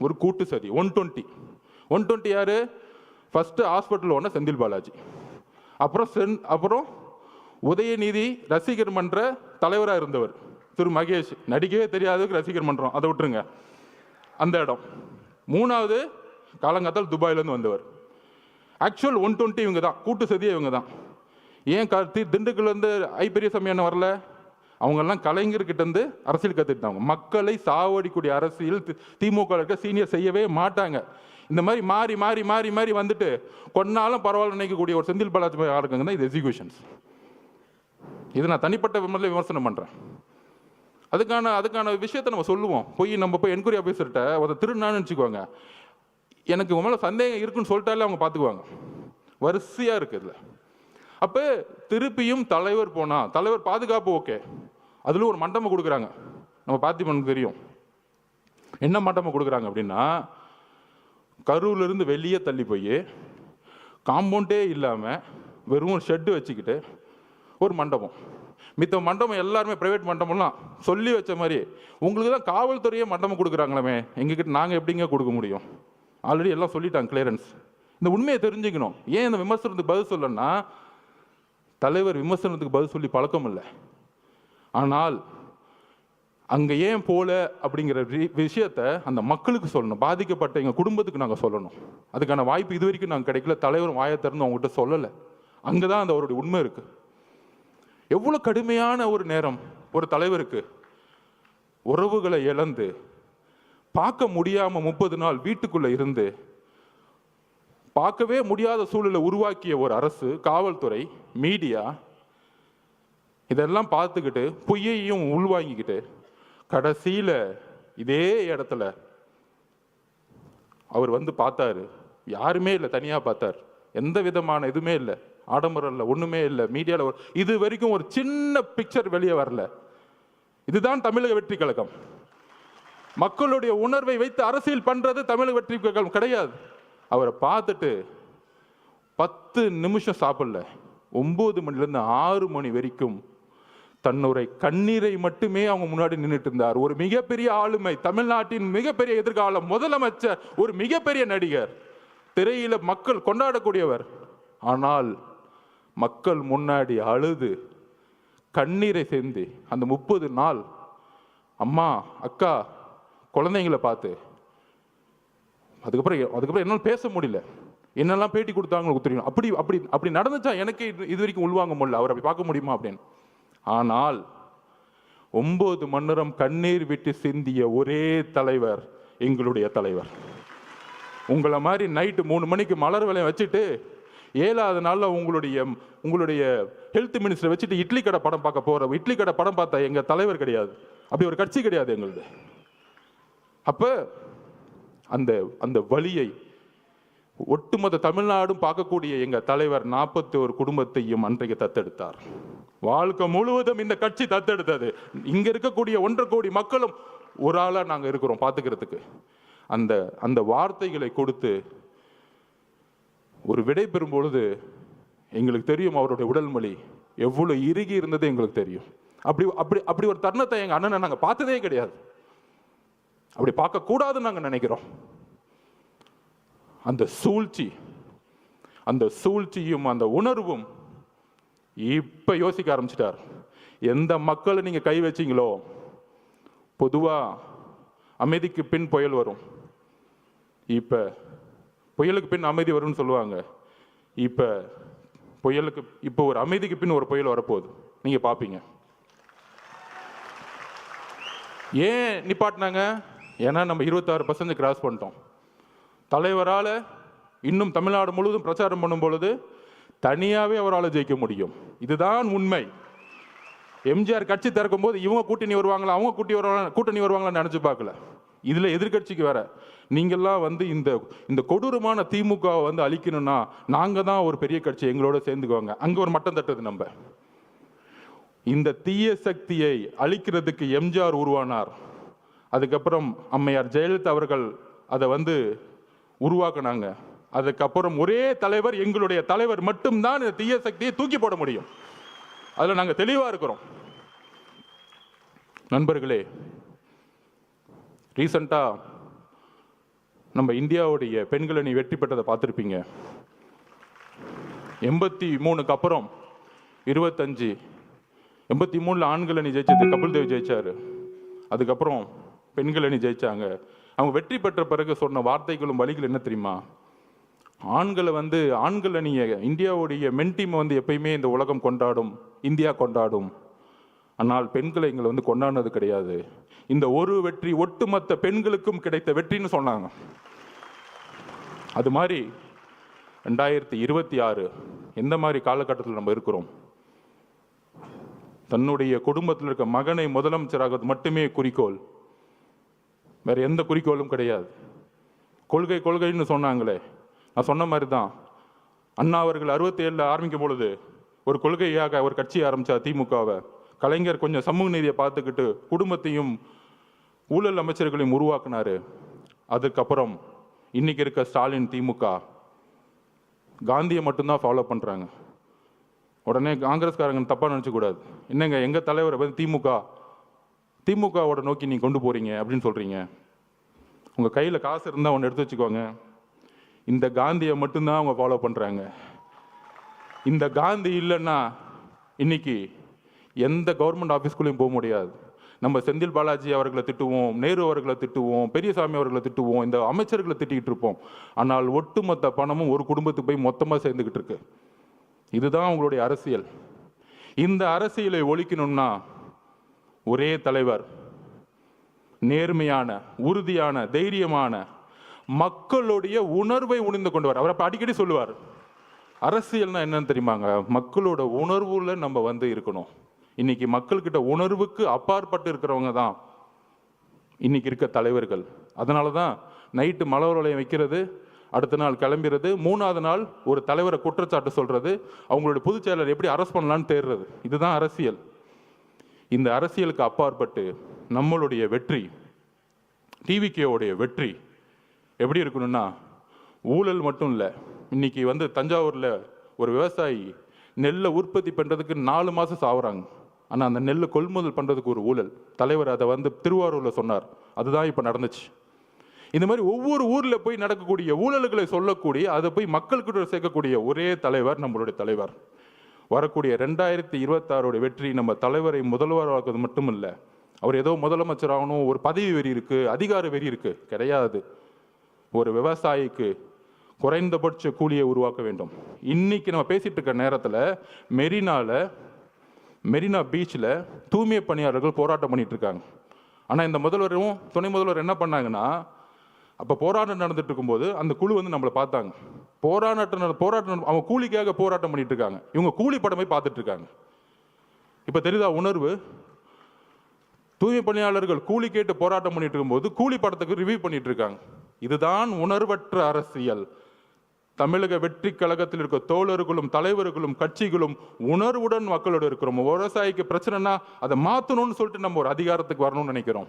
ஒரு கூட்டு சதி ஒன் டுவெண்ட்டி ஒன் டுவெண்ட்டி யார்? ஃபஸ்ட்டு ஹாஸ்பிட்டல் ஒன்று செந்தில் பாலாஜி. அப்புறம் சென் அப்புறம் உதயநிதி ரசிகர் மன்ற தலைவராக இருந்தவர் திரு மகேஷ். நடிக்கவே தெரியாததுக்கு ரசிகர் மன்றம். அதை விட்டுருங்க. அந்த இடம். மூணாவது காலங்காத்தால் துபாயிலேருந்து வந்தவர். ஆக்சுவல் ஒன் டுவெண்ட்டி இவங்க தான். கூட்டு சதியே இவங்க தான். ஏன் கார்த்தி? திண்டுக்கல்லேருந்து ஐ பெரியசாமி என்ன வரல. அவங்கெல்லாம் கலைஞர்கிட்டேருந்து அரசியல் கற்றுக்கிட்டாங்க மக்களை சாவடிக்கூடிய அரசியல் தி- திமுக இருக்க சீனியர் செய்யவே மாட்டாங்க. இந்த மாதிரி மாறி மாறி மாறி மாறி வந்துட்டு கொன்னாலும் பரவாயில்ல நினைக்கக்கூடிய ஒரு செந்தில் பாலாஜி யாருக்குங்க தான் இது எக்ஸிகியூஷன்ஸ் இது நான் தனிப்பட்ட விமர்சனம் விமர்சனம் பண்ணுறேன் அதுக்கான அதுக்கான விஷயத்தை நம்ம சொல்லுவோம். போய் நம்ம போய் என்கொயரி ஆஃபீஸர்கிட்ட ஒரு திருநான்னு வச்சுக்கோங்க எனக்கு உங்கள் மேலே சந்தேகம் இருக்குன்னு சொல்லிட்டாலே அவங்க பார்த்துக்குவாங்க வரிசையாக இருக்குது இதில். அப்போ திருப்பியும் தலைவர் போனால் தலைவர் பாதுகாப்பு ஓகே அதில் ஒரு மண்டபம் கொடுக்குறாங்க. நம்ம பார்த்திபனுக்கு தெரியும். என்ன மண்டபம் கொடுக்குறாங்க அப்படின்னா கரூர்லேருந்து வெளியே தள்ளி போய் காம்பவுண்டே இல்லாமல் வெறும் ஷெட்டு வச்சுக்கிட்டு ஒரு மண்டபம். மித்த மண்டபம் எல்லாருமே ப்ரைவேட் மண்டபம்லாம் சொல்லி வச்ச மாதிரி உங்களுக்கு தான் காவல்துறையே மண்டபம் கொடுக்குறாங்களாமே. எங்ககிட்ட நாங்கள் எப்படிங்க கொடுக்க முடியும்? ஆல்ரெடி எல்லாம் சொல்லிட்டாங்க கிளியரன்ஸ் இந்த உண்மையை தெரிஞ்சுக்கணும். ஏன் இந்த விமர்சனத்துக்கு பதில் சொல்லணும்னா தலைவர் விமர்சனத்துக்கு பதில் சொல்லி பழக்கம் இல்லை. ஆனால் அங்கே ஏன் போல அப்படிங்கிற விஷயத்த அந்த மக்களுக்கு சொல்லணும். பாதிக்கப்பட்ட எங்கள் குடும்பத்துக்கு நாங்கள் சொல்லணும். அதுக்கான வாய்ப்பு இது வரைக்கும் நாங்கள் கிடைக்கல. தலைவரும் வாயை திறந்து அவங்ககிட்ட சொல்லலை. அங்கே தான் அந்த அவருடைய உண்மை இருக்கு. எவ்வளோ கடுமையான ஒரு நேரம் ஒரு தலைவருக்கு உறவுகளை இழந்து பார்க்க முடியாமல் முப்பது நாள் வீட்டுக்குள்ளே இருந்து பார்க்கவே முடியாத சூழலை உருவாக்கிய ஒரு அரசு காவல்துறை மீடியா இதெல்லாம் பார்த்துக்கிட்டு பொய்யையும் உள்வாங்கிக்கிட்டு கடைசியில் இதே இடத்துல அவர் வந்து பார்த்தாரு. யாருமே இல்லை தனியாக பார்த்தார். எந்த விதமான இதுவுமே இல்லை. ஆடம்பரம் இல்லை. ஒன்றுமே இல்லை மீடியாவில் இது வரைக்கும் ஒரு சின்ன பிக்சர் வெளியே வரல. இதுதான் தமிழக வெற்றி கழகம். மக்களுடைய உணர்வை வைத்து அரசியல் பண்ணுறது தமிழக வெற்றி கழகம் கிடையாது. அவரை பார்த்துட்டு பத்து நிமிஷம் சாப்பிடல. ஒம்பது மணிலேருந்து ஆறு மணி வரைக்கும் தன்னுடைய கண்ணீரை மட்டுமே அவங்க முன்னாடி நின்றுட்டு இருந்தார். ஒரு மிகப்பெரிய ஆளுமை தமிழ்நாட்டின் மிகப்பெரிய எதிர்காலம் முதலமைச்சர் ஒரு மிகப்பெரிய நடிகர் திரையில மக்கள் கொண்டாடக்கூடியவர். ஆனால் மக்கள் முன்னாடி அழுது கண்ணீரை சேர்ந்து அந்த முப்பது நாள் அம்மா அக்கா குழந்தைங்களை பார்த்து அதுக்கப்புறம் அதுக்கப்புறம் என்னால் பேச முடியல. என்னெல்லாம் பேட்டி கொடுத்தாங்க தெரியும். அப்படி அப்படி அப்படி நடந்துச்சா? எனக்கு இது இது வரைக்கும் உள்வாங்க முடியல. அவர் அப்படி பார்க்க முடியுமா அப்படின்னு. ஆனால் ஒன்பது மன்னரம் கண்ணீர் விட்டு சிந்திய ஒரே தலைவர் எங்களுடைய தலைவர். உங்களை மாதிரி நைட்டு மூணு மணிக்கு மலர் விலையை வச்சுட்டு ஏழாவது நாளில் உங்களுடைய உங்களுடைய ஹெல்த் மினிஸ்டரை வச்சுட்டு இட்லி கடை படம் பார்க்க போகிற இட்லி கடை படம் பார்த்தா எங்கள் தலைவர் கிடையாது. அப்படி ஒரு கட்சி கிடையாது எங்களுது. அப்போ அந்த அந்த வழியை ஒட்டுமொத்த தமிழ்நாடும் பார்க்கக்கூடிய எங்கள் தலைவர் நாற்பத்தி ஒரு குடும்பத்தையும் அன்றைக்கு தத்தெடுத்தார். வாழ்க்கை முழுவதும் இந்த கட்சி தத்தெடுத்தது. இங்கே இருக்கக்கூடிய ஒன்றரை கோடி மக்களும் ஒரு ஆளாக நாங்கள் இருக்கிறோம் பார்த்துக்கிறதுக்கு. அந்த அந்த வார்த்தைகளை கொடுத்து ஒரு விடை பெறும் பொழுது எங்களுக்கு தெரியும் அவருடைய உடல் மொழி எவ்வளோ இறுகி இருந்தது எங்களுக்கு தெரியும். அப்படி அப்படி அப்படி ஒரு தருணத்தை எங்கள் அண்ணனை நாங்கள் பார்த்ததே கிடையாது. அப்படி பார்க்கக்கூடாதுன்னு நாங்கள் நினைக்கிறோம். அந்த சூழ்ச்சி அந்த சூழ்ச்சியும் அந்த உணர்வும் இப்போ யோசிக்க ஆரம்பிச்சிட்டார். எந்த மக்களை நீங்கள் கை வச்சிங்களோ பொதுவாக அமைதிக்கு பின் புயல் வரும். இப்போ புயலுக்கு பின் அமைதி வரும்னு சொல்லுவாங்க. இப்போ புயலுக்கு இப்போ ஒரு அமைதிக்கு பின் ஒரு புயல் வரப்போகுது. நீங்கள் பார்ப்பீங்க ஏன் நிப்பாட்டினாங்க? ஏன்னா நம்ம இருபத்தாறு பர்சன்ட் கிராஸ் பண்ணிட்டோம். தலைவரால் இன்னும் தமிழ்நாடு முழுவதும் பிரச்சாரம் பண்ணும் பொழுது தனியாகவே அவரால் ஜெயிக்க முடியும். இதுதான் உண்மை. எம்ஜிஆர் கட்சி திறக்கும் போது இவங்க கூட்டணி வருவாங்களா அவங்க கூட்டி வருவாங்க கூட்டணி வருவாங்களான்னு நினச்சி பார்க்கல. இதில் எதிர்கட்சிக்கு வேற. நீங்கள்லாம் வந்து இந்த இந்த கொடூரமான திமுகவை வந்து அழிக்கணும்னா நாங்கள் தான் ஒரு பெரிய கட்சி எங்களோட சேர்ந்துக்குவாங்க. அங்கே ஒரு மட்டம் தட்டுது நம்ம. இந்த தீய சக்தியை அழிக்கிறதுக்கு எம்ஜிஆர் உருவானார். அதுக்கப்புறம் அம்மையார் ஜெயலலிதா அவர்கள் அதை வந்து உருவாக்குனாங்க. அதுக்கப்புறம் ஒரே தலைவர் எங்களுடைய தலைவர் மட்டும்தான் இந்த தீய சக்தியை தூக்கி போட முடியும். அதில் நாங்கள் தெளிவாக இருக்கிறோம். நண்பர்களே ரீசண்டாக நம்ம இந்தியாவுடைய பெண்கள் அணி வெற்றி பெற்றதை பார்த்துருப்பீங்க. எண்பத்தி மூணுக்கு அப்புறம் இருபத்தஞ்சு எண்பத்தி மூணில் ஆண்கள் அணி ஜெயிச்சது கபில் தேவ் ஜெயிச்சார். அதுக்கப்புறம் பெண்கள் அணி ஜெயிச்சாங்க. அவங்க வெற்றி பெற்ற பிறகு சொன்ன வார்த்தைகளும் வழிகள் என்ன தெரியுமா? ஆண்களை வந்து ஆண்கள் அணியை இந்தியாவுடைய மென் டீமை வந்து எப்பயுமே இந்த உலகம் கொண்டாடும் இந்தியா கொண்டாடும். ஆனால் பெண்களை எங்களை வந்து கொண்டாடினது கிடையாது. இந்த ஒரு வெற்றி ஒட்டுமொத்த பெண்களுக்கும் கிடைத்த வெற்றின்னு சொன்னாங்க. அது மாதிரி ரெண்டாயிரத்தி இருபத்தி ஆறு எந்த மாதிரி காலகட்டத்தில் நம்ம இருக்கிறோம்? தன்னுடைய குடும்பத்தில் இருக்க மகனை முதலமைச்சராக மட்டுமே குறிக்கோள். வேறு எந்த குறிக்கோளும் கிடையாது. கொள்கை கொள்கைன்னு சொன்னாங்களே. நான் சொன்ன மாதிரி தான் அண்ணா அவர்கள் அறுபத்தி ஏழில் ஆரம்பிக்கும் பொழுது ஒரு கொள்கையாக ஒரு கட்சி ஆரம்பித்தார் திமுகவை. கலைஞர் கொஞ்சம் சமூக நீதியை பார்த்துக்கிட்டு குடும்பத்தையும் ஊழல் அமைச்சர்களையும் உருவாக்குனாரு. அதுக்கப்புறம் இன்னைக்கு இருக்க ஸ்டாலின் திமுக காந்தியை மட்டும்தான் ஃபாலோ பண்ணுறாங்க உடனே காங்கிரஸ்காரங்க தப்பாக நினச்சக்கூடாது என்னங்க எங்கள் தலைவரை வந்து திமுக திமுகவோட நோக்கி நீங்கள் கொண்டு போகிறீங்க அப்படின்னு சொல்கிறீங்க உங்கள் கையில் காசு இருந்தால் ஒன்று எடுத்து வச்சுக்கோங்க. இந்த காந்தியை மட்டும்தான் அவங்க ஃபாலோ பண்ணுறாங்க இந்த காந்தி இல்லைன்னா இன்னைக்கு எந்த கவர்மெண்ட் ஆஃபீஸ்க்குள்ளேயும் போக முடியாது. நம்ம செந்தில் பாலாஜி அவர்களை திட்டுவோம் நேரு அவர்களை திட்டுவோம் பெரியசாமி அவர்களை திட்டுவோம் இந்த அமைச்சர்களை திட்டிக்கிட்டு இருப்போம். ஆனால் ஒட்டுமொத்த பணமும் ஒரு குடும்பத்துக்கு போய் மொத்தமாக சேர்ந்துக்கிட்டு இருக்கு. இதுதான் அவங்களுடைய அரசியல். இந்த அரசியலை ஒழிக்கணும்னா ஒரே தலைவர் நேர்மையான உறுதியான தைரியமான மக்களுடைய உணர்வை உணர்ந்து கொண்டவர். அவர் அப்போ அடிக்கடி சொல்லுவார் அரசியல்னா என்னன்னு தெரியுமாங்க மக்களோட உணர்வுல நம்ம வந்து இருக்கணும். இன்னைக்கு மக்கள்கிட்ட உணர்வுக்கு அப்பாற்பட்டு இருக்கிறவங்க தான் இன்னைக்கு இருக்க தலைவர்கள். அதனால தான் நைட்டு மலர் வளையம் வைக்கிறது அடுத்த நாள் கிளம்பிறது மூணாவது நாள் ஒரு தலைவரை குற்றச்சாட்டு சொல்றது அவங்களுடைய பொதுச் செயலர் எப்படி அரெஸ்ட் பண்ணலான்னு தேடுறது. இதுதான் அரசியல். இந்த அரசியலுக்கு அப்பாற்பட்டு நம்மளுடைய வெற்றி டிவிகேவுடைய வெற்றி எப்படி இருக்கணும்னா ஊழல் மட்டும் இல்லை. இன்னைக்கு வந்து தஞ்சாவூரில் ஒரு விவசாயி நெல்லை உற்பத்தி பண்ணுறதுக்கு நாலு மாதம் சாவுறாங்க. ஆனால் அந்த நெல்லை கொள்முதல் பண்ணுறதுக்கு ஒரு ஊழல். தலைவர் அதை வந்து திருவாரூரில் சொன்னார். அதுதான் இப்போ நடந்துச்சு. இந்த மாதிரி ஒவ்வொரு ஊரில் போய் நடக்கக்கூடிய ஊழல்களை சொல்லக்கூடிய அதை போய் மக்கள்கிட்ட சேர்க்கக்கூடிய ஒரே தலைவர் நம்மளுடைய தலைவர். வரக்கூடிய ரெண்டாயிரத்தி இருபத்தாறோட வெற்றி நம்ம தலைவரை முதல்வராக்குவது மட்டும் இல்லை அவர் ஏதோ முதலமைச்சர் ஆகணும் ஒரு பதவி வெறி இருக்கு அதிகார வெறி இருக்குது கிடையாது. ஒரு விவசாயிக்கு குறைந்தபட்ச கூலியை உருவாக்க வேண்டும். இன்றைக்கி நம்ம பேசிகிட்டு இருக்க நேரத்தில் மெரினாவில் மெரினா பீச்சில் தூய்மை பணியாளர்கள் போராட்டம் பண்ணிகிட்டு இருக்காங்க. ஆனால் இந்த முதல்வரும் துணை முதல்வர் என்ன பண்ணாங்கன்னா அப்போ போராட்டம் நடந்துட்டு இருக்கும்போது அந்த குழு வந்து நம்மளை பார்த்தாங்க. போராட்டம் போராட்டம் அவங்க கூலிக்காக போராட்டம் பண்ணிட்டு இருக்காங்க இவங்க கூலி படமே பார்த்துட்டு இருக்காங்க இப்போ தெரியுதா உணர்வு? தூய்மை பணியாளர்கள் கூலி கேட்டு போராட்டம் பண்ணிட்டு இருக்கும்போது கூலி படத்துக்கு ரிவ்யூ பண்ணிட்டு இருக்காங்க இதுதான் உணர்வற்ற அரசியல். தமிழக வெற்றி கழகத்தில் இருக்க தோழர்களும் தலைவர்களும் கட்சிகளும் உணர்வுடன் மக்களோட இருக்கிறோம். விவசாயிக்கு பிரச்சனைனா அதை மாற்றணும்னு சொல்லிட்டு நம்ம ஒரு அதிகாரத்துக்கு வரணும்னு நினைக்கிறோம்.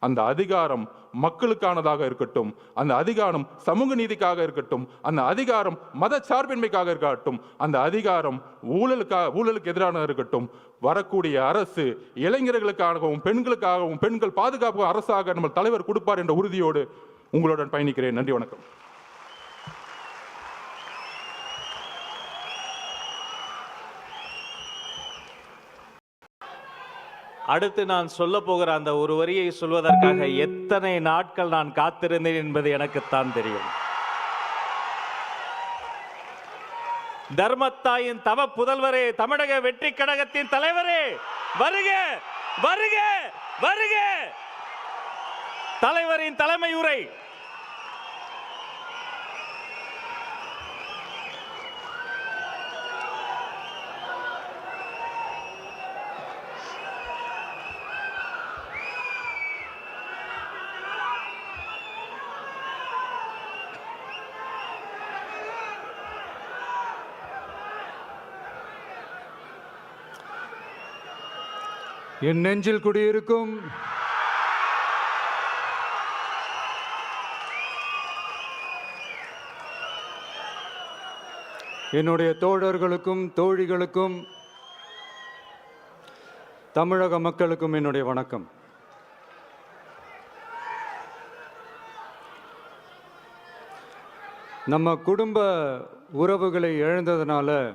அந்த அதிகாரம் மக்களுக்கானதாக இருக்கட்டும் அந்த அதிகாரம் சமூக நீதிக்காக இருக்கட்டும் அந்த அதிகாரம் மத சார்பின்மைக்காக இருக்கட்டும் அந்த அதிகாரம் ஊழலுக்காக ஊழலுக்கு எதிரானதாக இருக்கட்டும் வரக்கூடிய அரசு இளைஞர்களுக்காகவும் பெண்களுக்காகவும் பெண்கள் பாதுகாப்பு அரசாக நம்ம தலைவர் கொடுப்பார் என்ற உறுதியோடு உங்களுடன் பயணிக்கிறேன். நன்றி வணக்கம். அடுத்து நான் சொல்ல போகிற அந்த ஒரு வரியை சொல்வதற்காக எத்தனை நாட்கள் நான் காத்திருந்தேன் என்பது எனக்குத்தான் தெரியும். தர்மத்தாயின் தவ புதல்வரே தமிழக வெற்றி கழகத்தின் தலைவரே வருக வருக வருக! தலைவரின் தலைமை என் நெஞ்சில் குடியிருக்கும் என்னுடைய தோழர்களுக்கும் தோழிகளுக்கும் தமிழக மக்களுக்கும் என்னுடைய வணக்கம். நம்ம குடும்ப உறவுகளை இழந்ததுனால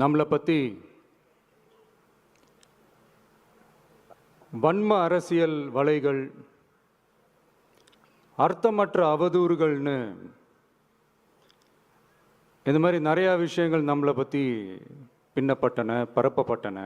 நம்மளை பற்றி வன்ம அரசியல் வலைகள் அர்த்தமற்ற அவதூறுகள்னு இந்த மாதிரி நிறையா விஷயங்கள் நம்மளை பற்றி பின்னப்பட்டன பரப்பப்பட்டன.